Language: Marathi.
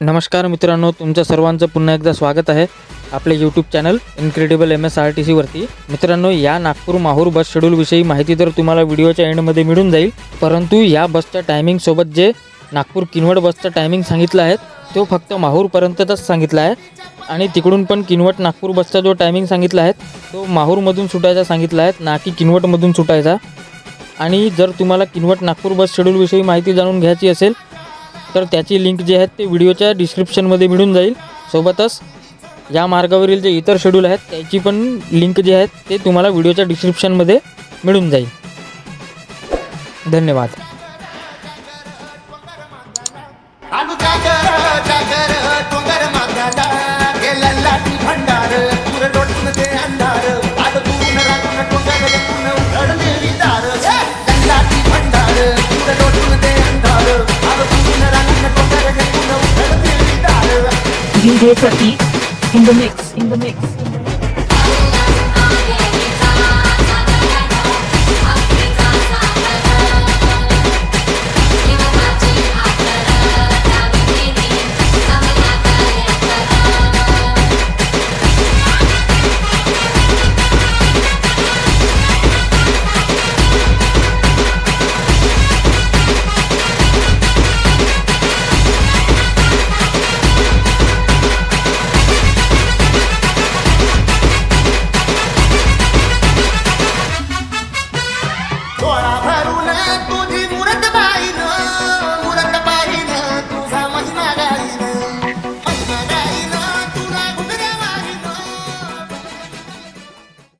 नमस्कार मित्रांनो तुमचं सर्वांचं पुन्हा एकदा स्वागत आहे आपले YouTube channel incredible M S R T सीवरती मित्रांनो या नागपूर माहूर बस शेड्यूलविषयी माहिती तर तुम्हाला व्हिडिओच्या एंडमध्ये मिळून जाईल परंतु या बसच्या टायमिंगसोबत जे नागपूर किनवट बसचा टायमिंग सांगितला आहे तो फक्त माहूरपर्यंतच सांगितला आहे. आणि तिकडून पण किनवट नागपूर बसचा जो टायमिंग सांगितला आहे तो माहूरमधून सुटायचा सांगितला आहे ना की किनवटमधून सुटायचा. आणि जर तुम्हाला किनवट नागपूर बस शेड्यूलविषयी माहिती जाणून घ्यायची असेल तर त्याची लिंक जे आहेत ते व्हिडिओच्या डिस्क्रिप्शनमध्ये मिळून जाईल. सोबतच या मार्गावरील जे इतर शेड्यूल आहेत त्याची पण लिंक जे आहेत ते तुम्हाला व्हिडिओच्या डिस्क्रिप्शनमध्ये मिळून जाईल. धन्यवाद. DJ Pratik in the mix, in the mix. In the mix.